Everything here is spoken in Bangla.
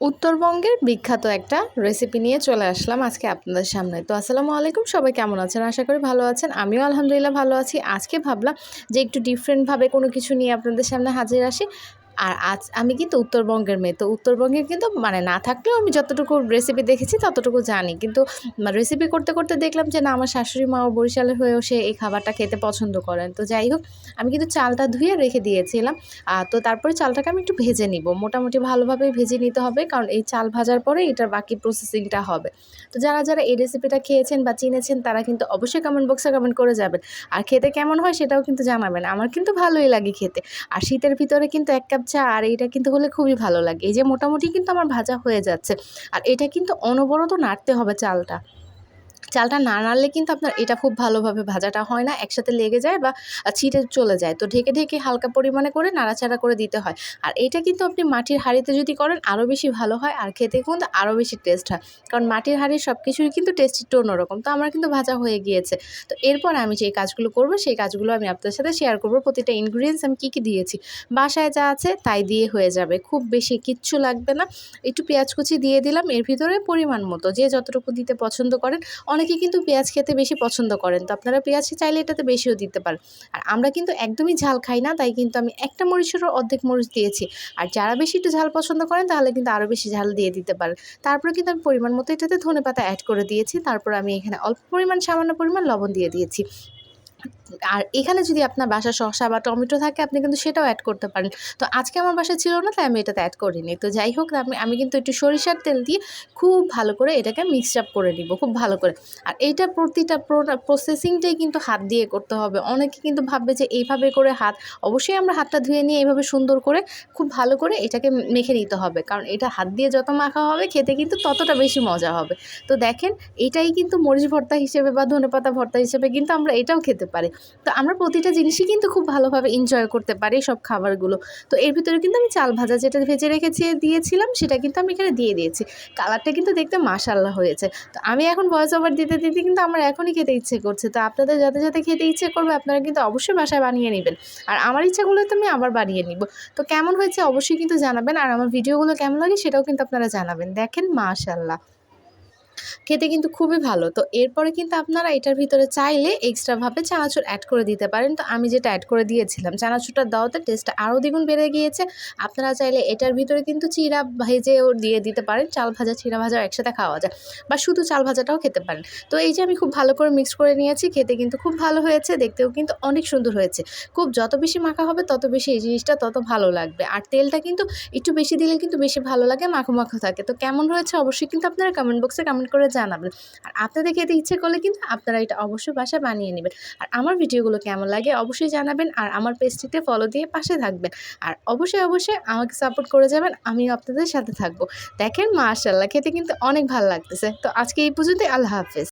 উত্তরবঙ্গের বিখ্যাত একটা রেসিপি নিয়ে চলে আসলাম আজকে আপনাদের সামনে। তো আসসালামু আলাইকুম, সবাই কেমন আছেন? আশা করি ভালো আছেন। আমিও আলহামদুলিল্লাহ ভালো আছি। আজকে ভাবলাম যে একটু ডিফারেন্টভাবে কোনো কিছু নিয়ে আপনাদের সামনে হাজির আসি। আর আজ আমি কিন্তু উত্তরবঙ্গের মেয়ে। তো উত্তরবঙ্গের কিন্তু মানে না থাকলেও আমি যতটুকু রেসিপি দেখেছি ততটুকু জানি। কিন্তু রেসিপি করতে করতে দেখলাম যে, না, আমার শাশুড়ি মা ও বরিশালের হয়েও সে এই খাবারটা খেতে পছন্দ করেন। তো যাই হোক, আমি কিন্তু চালটা ধুয়ে রেখে দিয়েছিলাম। তো তারপরে চালটাকে আমি একটু ভেজে নিব। মোটামুটি ভালোভাবে ভেজে নিতে হবে, কারণ এই চাল ভাজার পরে এটার বাকি প্রসেসিংটা হবে। তো যারা যারা এই রেসিপিটা খেয়েছেন বা চিনেছেন, তারা কিন্তু অবশ্যই কমেন্ট বক্সে কমেন্ট করে যাবেন। আর খেতে কেমন হয় সেটাও কিন্তু জানাবেন। আমার কিন্তু ভালোই লাগে খেতে। আর শীতের ভিতরে কিন্তু এক কাপ চা আর এইটা কিন্তু হলে খুবই ভালো লাগে। এই যে মোটামুটি কিন্তু আমার ভাজা হয়ে যাচ্ছে। আর এটা কিন্তু অনবরত নাড়তে হবে চালটা। চালটা না নাড়লে কিন্তু আপনার এটা খুব ভালোভাবে ভাজাটা হয় না, একসাথে লেগে যায় বা ছিটে চলে যায়। তো ঢেকে ঢেকে হালকা পরিমাণে করে নাড়াচাড়া করে দিতে হয়। আর এটা কিন্তু আপনি মাটির হাঁড়িতে যদি করেন আরও বেশি ভালো হয় আর খেতে কিন্তু আরও বেশি টেস্ট হয়। কারণ মাটির হাঁড়ির সব কিছুই কিন্তু টেস্ট একটু অন্যরকম তো আমার কিন্তু ভাজা হয়ে গিয়েছে। তো এরপর আমি যে কাজগুলো করব সেই কাজগুলো আমি আপনার সাথে শেয়ার করব। প্রতিটা ইনগ্রিডিয়েন্টস আমি কী কী দিয়েছি? বাসায় যা আছে তাই দিয়ে হয়ে যাবে। খুব বেশি কিচ্ছু লাগবে না। একটু পেঁয়াজ কুচি দিয়ে দিলাম। এর ভিতরে পরিমাণ মতো। যে যতটুকু দিতে পছন্দ করেন অনেকে কিন্তু পেঁয়াজ খেতে বেশি পছন্দ করেন। তো আপনারা পেঁয়াজ চাইলে এটাতে বেশিও দিতে পারেন। আর আমরা কিন্তু একদমই ঝাল খাই না, তাই কিন্তু আমি একটা মরিচেরও অর্ধেক মরিচ দিয়েছি। আর যারা বেশি একটু ঝাল পছন্দ করেন, তাহলে কিন্তু আরও বেশি ঝাল দিয়ে দিতে পারেন। তারপরে কিন্তু আমি পরিমাণ মতো এটাতে ধনে পাতা অ্যাড করে দিয়েছি। তারপর আমি এখানে অল্প পরিমাণ, সামান্য পরিমাণ লবণ দিয়ে দিয়েছি। আর এখানে যদি আপনার বাসা শসা বা টমেটো থাকে, আপনি কিন্তু সেটাও অ্যাড করতে পারেন। তো আজকে আমার বাসায় ছিল না, তাই আমি এটাতে অ্যাড করিনি। তো যাই হোক, আমি আমি কিন্তু একটু সরিষার তেল দিয়ে খুব ভালো করে এটাকে মিক্সড আপ করে নিব, খুব ভালো করে। আর এইটা প্রতিটা প্রসেসিংটাই কিন্তু হাত দিয়ে করতে হবে। অনেকে কিন্তু ভাববে যে এইভাবে করে হাত, অবশ্যই আমরা হাতটা ধুয়ে নিয়ে এইভাবে সুন্দর করে খুব ভালো করে এটাকে মেখে নিতে হবে। কারণ এটা হাত দিয়ে যত মাখা হবে, খেতে কিন্তু ততটা বেশি মজা হবে। তো দেখেন, এটাই কিন্তু মরিচ ভর্তা হিসেবে বা ধনেপাতা ভর্তা হিসেবে কিন্তু আমরা এটাও খেতে পারি। তো আমরা প্রতিটা জিনিসই কিন্তু খুব ভালোভাবে এনজয় করতে পারি সব খাবারগুলো। তো এর ভিতরে কিন্তু আমি চাল ভাজা যেটা ভেজে রেখেছি, দিয়েছিলাম, সেটা কিন্তু আমি এখানে দিয়ে দিয়েছি। কালারটা কিন্তু দেখতে মাসাল্লাহ হয়েছে। তো আমি এখন ভয়েস ওভার দিতে দিতে কিন্তু আমার এখনই খেতে ইচ্ছে করছে। তো আপনাদের যাতে যাতে খেতে ইচ্ছে করবে, আপনারা কিন্তু অবশ্যই বাসায় বানিয়ে নেবেন। আর আমার ইচ্ছাগুলো তো আমি আবার বানিয়ে নিব। তো কেমন হয়েছে অবশ্যই কিন্তু জানাবেন। আর আমার ভিডিওগুলো কেমন লাগে সেটাও কিন্তু আপনারা জানাবেন। দেখেন মাশাল্লাহ খেতে কিন্তু খুবই ভালো। তো এরপরে কিন্তু আপনারা এটার ভিতরে চাইলে এক্সট্রাভাবে চানাচুর অ্যাড করে দিতে পারেন। তো আমি যেটা অ্যাড করে দিয়েছিলাম চানাচুরটা দেওয়াতে টেস্টটা আরও দ্বিগুণ বেড়ে গিয়েছে। আপনারা চাইলে এটার ভিতরে কিন্তু চিরা ভেজেও দিয়ে দিতে পারেন। চাল ভাজা, চিরা ভাজাও একসাথে খাওয়া যায় বা শুধু চাল ভাজাটাও খেতে পারেন। তো এই যে আমি খুব ভালো করে মিক্স করে নিয়েছি, খেতে কিন্তু খুব ভালো হয়েছে, দেখতেও কিন্তু অনেক সুন্দর হয়েছে। খুব যত বেশি মাখা হবে, তত বেশি এই জিনিসটা তত ভালো লাগবে। আর তেলটা কিন্তু একটু বেশি দিলে কিন্তু বেশি ভালো লাগে, মাখো মাখো থাকে। তো কেমন হয়েছে অবশ্যই কিন্তু আপনারা কমেন্ট বক্সে কমেন্ট করে জানাবেন। আর আপনাদের খেতে ইচ্ছে করলে কিন্তু আপনারা এটা অবশ্যই বাসা বানিয়ে নেবেন। আর আমার ভিডিওগুলো কেমন লাগে অবশ্যই জানাবেন আর আমার পেজটিতে ফলো দিয়ে পাশে থাকবেন। আর অবশ্যই অবশ্যই আমাকে সাপোর্ট করে যাবেন, আমিও আপনাদের সাথে থাকব। দেখেন মাশাল্লাহ খেতে কিন্তু অনেক ভালো লাগতেছে। তো আজকে এই পর্যন্তই, আল্লাহ হাফেজ।